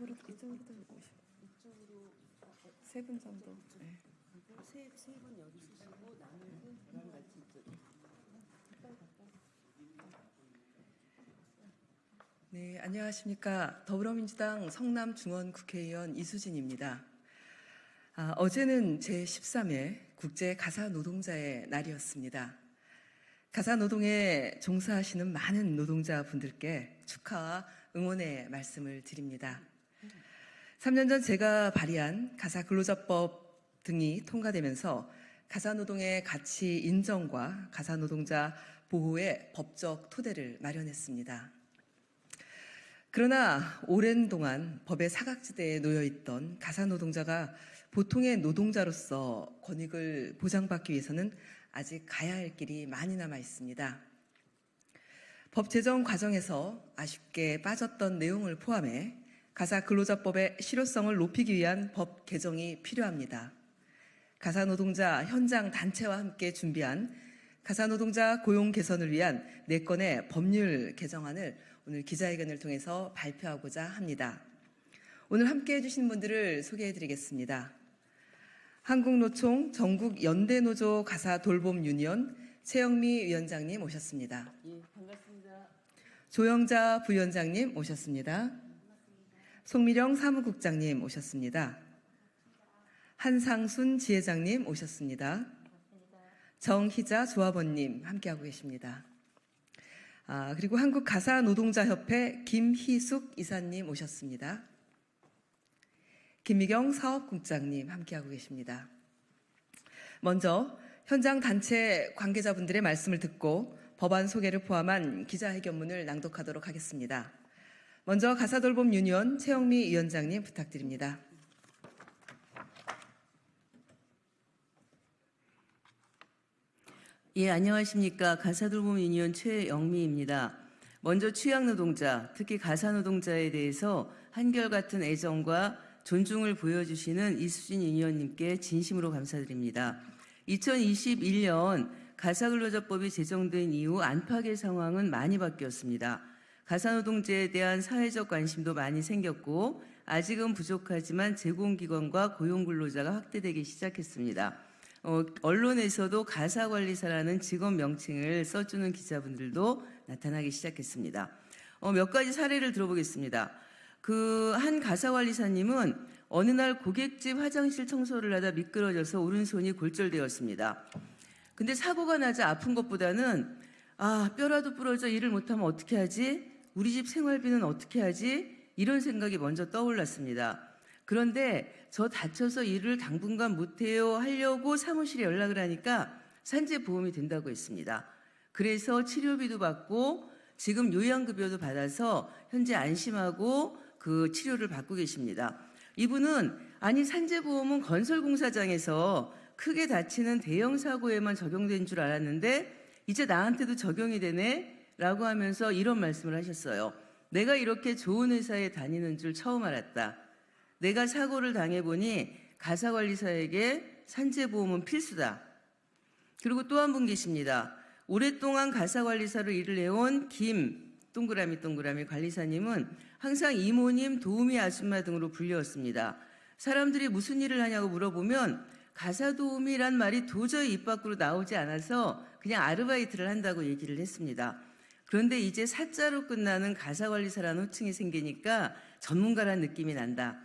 이쪽으로 이쪽으로도 오시고 이쪽으로 세 분 정도. 네. 세세분 여기 쓰시고 나머지는 저랑 같이 이쪽으로. 네, 안녕하십니까. 더불어민주당 성남 중원 국회의원 이수진입니다. 아, 어제는 제13회 국제 가사 노동자의 날이었습니다. 가사 노동에 종사하시는 많은 노동자분들께 축하와 응원의 말씀을 드립니다. 3년 전 제가 발의한 가사 근로자법 등이 통과되면서 가사 노동의 가치 인정과 가사 노동자 보호의 법적 토대를 마련했습니다. 그러나 오랜 동안 법의 사각지대에 놓여 있던 가사 노동자가 보통의 노동자로서 권익을 보장받기 위해서는 아직 가야 할 길이 많이 남아 있습니다. 법 제정 과정에서 아쉽게 빠졌던 내용을 포함해 가사 근로자법의 실효성을 높이기 위한 법 개정이 필요합니다. 가사 노동자 현장 단체와 함께 준비한 가사 노동자 고용 개선을 위한 네 건의 법률 개정안을 오늘 기자회견을 통해서 발표하고자 합니다. 오늘 함께 해주신 분들을 소개해 드리겠습니다. 한국노총 전국 연대노조 가사 돌봄 유니온 최영미 위원장님 오셨습니다. 예, 반갑습니다. 조영자 부위원장님 오셨습니다. 송미령 사무국장님 오셨습니다. 한상순 지회장님 오셨습니다. 정희자 조합원님 함께하고 계십니다. 아, 그리고 한국 가사 노동자 협회 김희숙 이사님 오셨습니다. 김미경 사업국장님 함께하고 계십니다. 먼저 현장 단체 관계자분들의 말씀을 듣고 법안 소개를 포함한 기자회견문을 낭독하도록 하겠습니다. 먼저 가사돌봄 유니온 최영미 위원장님 부탁드립니다. 예, 안녕하십니까. 가사돌봄 유니온 최영미입니다. 먼저 취약노동자, 특히 가사노동자에 대해서 한결같은 애정과 존중을 보여주시는 이수진 유니온님께 진심으로 감사드립니다. 2021년 가사근로자법이 제정된 이후 안팎의 상황은 많이 바뀌었습니다. 가사노동자에 대한 사회적 관심도 많이 생겼고 아직은 부족하지만 제공기관과 고용근로자가 확대되기 시작했습니다. 어, 언론에서도 가사관리사라는 직업 명칭을 써주는 기자분들도 나타나기 시작했습니다. 어, 몇 가지 사례를 들어보겠습니다. 그 한 가사관리사님은 어느 날 고객집 화장실 청소를 하다 미끄러져서 오른손이 골절되었습니다. 근데 사고가 나자 아픈 것보다는 아, 뼈라도 부러져 일을 못하면 어떻게 하지? 우리 집 생활비는 어떻게 하지? 이런 생각이 먼저 떠올랐습니다. 그런데 저 다쳐서 일을 당분간 못해요 하려고 사무실에 연락을 하니까 산재보험이 된다고 했습니다. 그래서 치료비도 받고 지금 요양급여도 받아서 현재 안심하고 그 치료를 받고 계십니다. 이분은 아니 산재보험은 건설공사장에서 크게 다치는 대형 사고에만 적용된 줄 알았는데 이제 나한테도 적용이 되네 라고 하면서 이런 말씀을 하셨어요. 내가 이렇게 좋은 회사에 다니는 줄 처음 알았다. 내가 사고를 당해보니 가사관리사에게 산재보험은 필수다. 그리고 또 한 분 계십니다. 오랫동안 가사관리사로 일을 해온 김 동그라미 동그라미 관리사님은 항상 이모님, 도우미 아줌마 등으로 불렸습니다. 사람들이 무슨 일을 하냐고 물어보면 가사도우미란 말이 도저히 입 밖으로 나오지 않아서 그냥 아르바이트를 한다고 얘기를 했습니다. 그런데 이제 사자로 끝나는 가사관리사라는 호칭이 생기니까 전문가라는 느낌이 난다.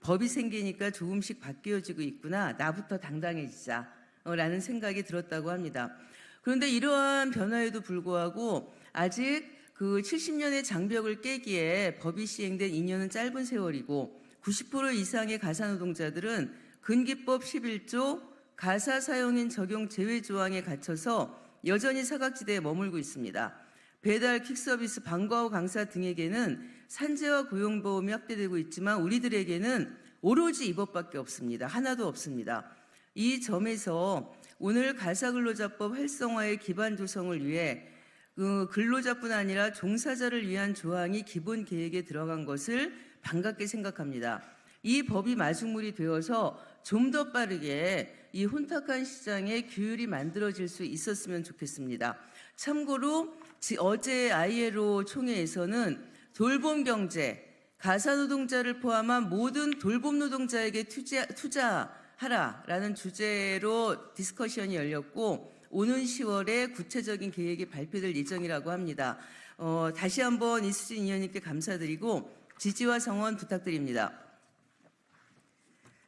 법이 생기니까 조금씩 바뀌어지고 있구나. 나부터 당당해지자. 어, 라는 생각이 들었다고 합니다. 그런데 이러한 변화에도 불구하고 아직 그 70년의 장벽을 깨기에 법이 시행된 2년은 짧은 세월이고 90% 이상의 가사노동자들은 근기법 11조 가사 사용인 적용 제외 조항에 갇혀서 여전히 사각지대에 머물고 있습니다. 배달, 퀵서비스, 방과후 강사 등에게는 산재와 고용보험이 확대되고 있지만 우리들에게는 오로지 이 법밖에 없습니다. 하나도 없습니다. 이 점에서 오늘 가사근로자법 활성화의 기반 조성을 위해 그 근로자뿐 아니라 종사자를 위한 조항이 기본 계획에 들어간 것을 반갑게 생각합니다. 이 법이 마중물이 되어서 좀 더 빠르게 이 혼탁한 시장에 규율이 만들어질 수 있었으면 좋겠습니다. 참고로 지- 어제 ILO 총회에서는 돌봄 경제 가사 노동자를 포함한 모든 돌봄 노동자에게 투자, 투자하라라는 주제로 디스커션이 열렸고 오는 10월에 구체적인 계획이 발표될 예정이라고 합니다. 어, 다시 한번 이수진 의원님께 감사드리고 지지와 성원 부탁드립니다.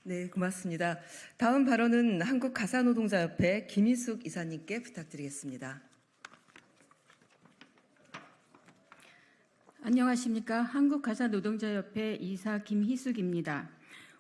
네, 고맙습니다. 다음 발언은 한국 가사노동자협회 김희숙 이사님께 부탁드리겠습니다. 안녕하십니까. 한국 가사노동자협회 이사 김희숙입니다.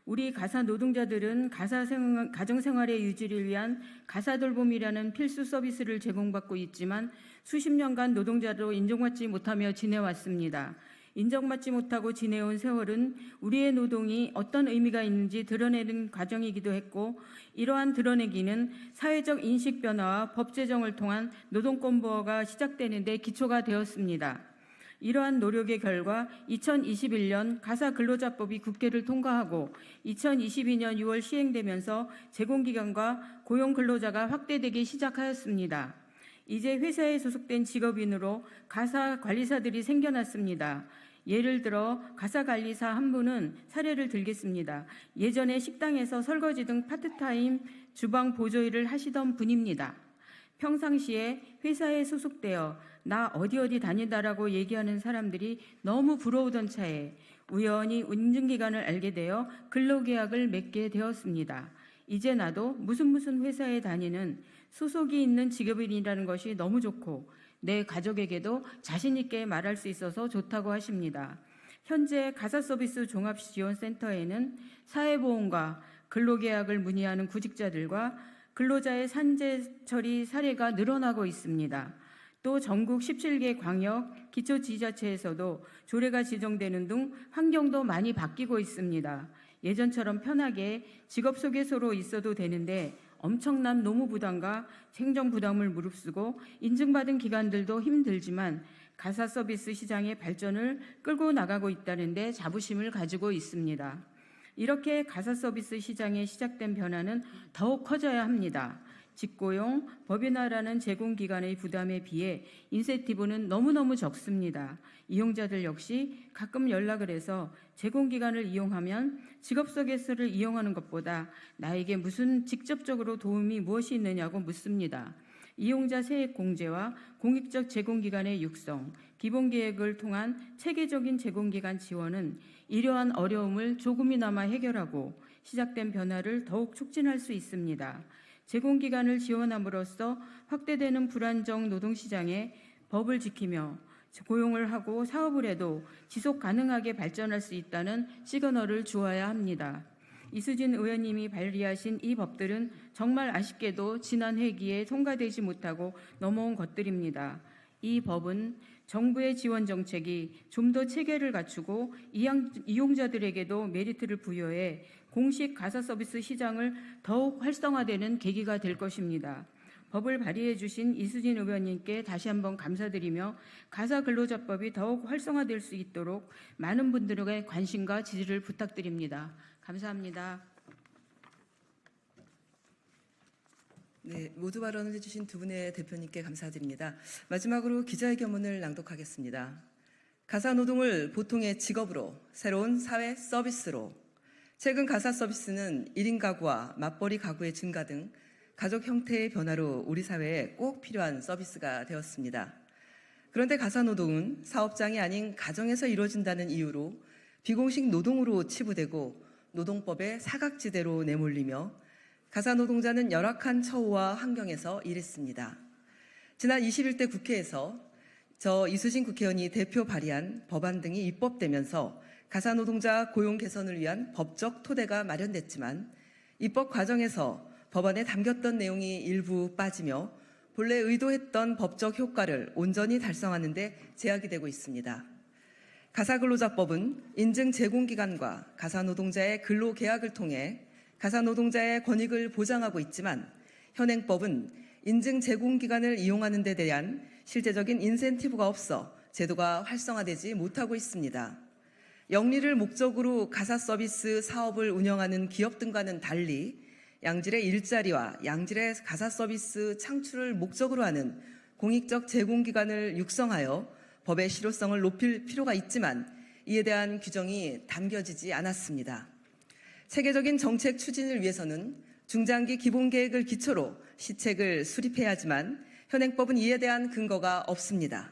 우리 가사 노동자들은 가사 생, 가정생활의 유지를 위한 가사 돌봄이라는 필수 서비스를 제공받고 있지만 수십 년간 노동자로 인정받지 못하며 지내왔습니다. 인정받지 못하고 지내온 세월은 우리의 노동이 어떤 의미가 있는지 드러내는 과정이기도 했고 이러한 드러내기는 사회적 인식 변화와 법 제정을 통한 노동권 보호가 시작되는 데 기초가 되었습니다. 이러한 노력의 결과 2021년 가사 근로자법이 국회를 통과하고 2022년 6월 시행되면서 제공기간과 고용 근로자가 확대되기 시작하였습니다. 이제 회사에 소속된 직업인으로 가사 관리사들이 생겨났습니다. 예를 들어 가사 관리사 한 분은 사례를 들겠습니다. 예전에 식당에서 설거지 등 파트타임 주방 보조 일을 하시던 분입니다. 평상시에 회사에 소속되어 나 어디 어디 다닌다라고 얘기하는 사람들이 너무 부러우던 차에 우연히 운전기간을 알게 되어 근로계약을 맺게 되었습니다. 이제 나도 무슨 무슨 회사에 다니는 소속이 있는 직업인이라는 것이 너무 좋고 내 가족에게도 자신있게 말할 수 있어서 좋다고 하십니다. 현재 가사서비스 종합지원센터에는 사회보험과 근로계약을 문의하는 구직자들과 근로자의 산재 처리 사례가 늘어나고 있습니다. 또 전국 17개 광역 기초지자체에서도 조례가 지정되는 등 환경도 많이 바뀌고 있습니다. 예전처럼 편하게 직업 소개서로 있어도 되는데 엄청난 노무 부담과 행정 부담을 무릅쓰고 인증받은 기관들도 힘들지만 가사 서비스 시장의 발전을 끌고 나가고 있다는데 자부심을 가지고 있습니다. 이렇게 가사 서비스 시장에 시작된 변화는 더욱 커져야 합니다. 직고용, 법인화라는 제공기관의 부담에 비해 인센티브는 너무너무 적습니다. 이용자들 역시 가끔 연락을 해서 제공기관을 이용하면 직업소개서를 이용하는 것보다 나에게 무슨 직접적으로 도움이 무엇이 있느냐고 묻습니다. 이용자 세액 공제와 공익적 제공기관의 육성, 기본 계획을 통한 체계적인 제공기관 지원은 이러한 어려움을 조금이나마 해결하고 시작된 변화를 더욱 촉진할 수 있습니다. 제공기관을 지원함으로써 확대되는 불안정 노동시장에 법을 지키며 고용을 하고 사업을 해도 지속 가능하게 발전할 수 있다는 시그널을 주어야 합니다. 이수진 의원님이 발의하신 이 법들은 정말 아쉽게도 지난 회기에 통과되지 못하고 넘어온 것들입니다. 이 법은 정부의 지원 정책이 좀 더 체계를 갖추고 이용자들에게도 메리트를 부여해 공식 가사 서비스 시장을 더욱 활성화되는 계기가 될 것입니다. 법을 발의해 주신 이수진 의원님께 다시 한번 감사드리며 가사 근로자법이 더욱 활성화될 수 있도록 많은 분들의 관심과 지지를 부탁드립니다. 감사합니다. 네, 모두 발언을 해주신 두 분의 대표님께 감사드립니다. 마지막으로 기자회견문을 낭독하겠습니다. 가사 노동을 보통의 직업으로 새로운 사회 서비스로 최근 가사 서비스는 1인 가구와 맞벌이 가구의 증가 등 가족 형태의 변화로 우리 사회에 꼭 필요한 서비스가 되었습니다. 그런데 가사 노동은 사업장이 아닌 가정에서 이루어진다는 이유로 비공식 노동으로 치부되고 노동법의 사각지대로 내몰리며 가사 노동자는 열악한 처우와 환경에서 일했습니다. 지난 21대 국회에서 저 이수진 국회의원이 대표 발의한 법안 등이 입법되면서 가사 노동자 고용 개선을 위한 법적 토대가 마련됐지만 입법 과정에서 법안에 담겼던 내용이 일부 빠지며 본래 의도했던 법적 효과를 온전히 달성하는 데 제약이 되고 있습니다. 가사근로자법은 인증 제공기관과 가사노동자의 근로계약을 통해 가사노동자의 권익을 보장하고 있지만 현행법은 인증 제공기관을 이용하는 데 대한 실제적인 인센티브가 없어 제도가 활성화되지 못하고 있습니다. 영리를 목적으로 가사 서비스 사업을 운영하는 기업 등과는 달리 양질의 일자리와 양질의 가사 서비스 창출을 목적으로 하는 공익적 제공기관을 육성하여 법의 실효성을 높일 필요가 있지만 이에 대한 규정이 담겨지지 않았습니다. 체계적인 정책 추진을 위해서는 중장기 기본 계획을 기초로 시책을 수립해야 하지만 현행법은 이에 대한 근거가 없습니다.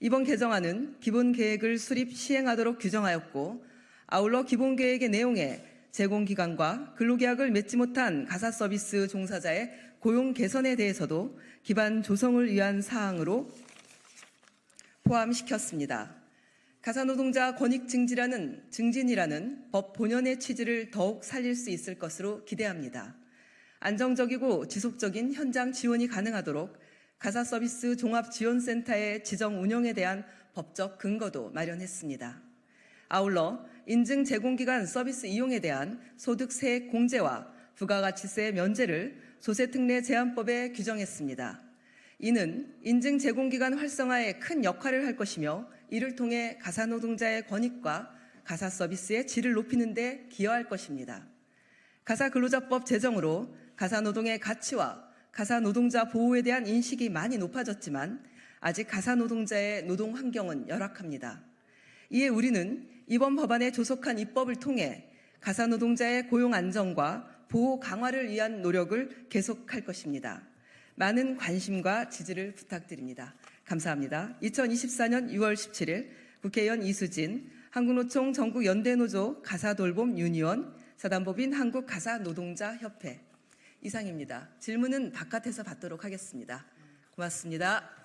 이번 개정안은 기본 계획을 수립 시행하도록 규정하였고 아울러 기본 계획의 내용에 제공기관과 근로계약을 맺지 못한 가사 서비스 종사자의 고용 개선에 대해서도 기반 조성을 위한 사항으로 포함시켰습니다. 가사노동자 권익 증진이라는 증진이라는 법 본연의 취지를 더욱 살릴 수 있을 것으로 기대합니다. 안정적이고 지속적인 현장 지원이 가능하도록 가사 서비스 종합 지원센터의 지정 운영에 대한 법적 근거도 마련했습니다. 아울러 인증 제공기관 서비스 이용에 대한 소득세 공제와 부가가치세 면제를 소세특례 제한법에 규정했습니다. 이는 인증 제공기관 활성화에 큰 역할을 할 것이며 이를 통해 가사노동자의 권익과 가사 서비스의 질을 높이는 데 기여할 것입니다. 가사근로자법 제정으로 가사노동의 가치와 가사 노동자 보호에 대한 인식이 많이 높아졌지만 아직 가사 노동자의 노동 환경은 열악합니다. 이에 우리는 이번 법안에 조속한 입법을 통해 가사 노동자의 고용 안정과 보호 강화를 위한 노력을 계속할 것입니다. 많은 관심과 지지를 부탁드립니다. 감사합니다. 2024년 6월 17일 국회의원 이수진, 한국노총 전국연대노조 가사돌봄 유니온, 사단법인 한국가사노동자협회 이상입니다. 질문은 바깥에서 받도록 하겠습니다. 고맙습니다.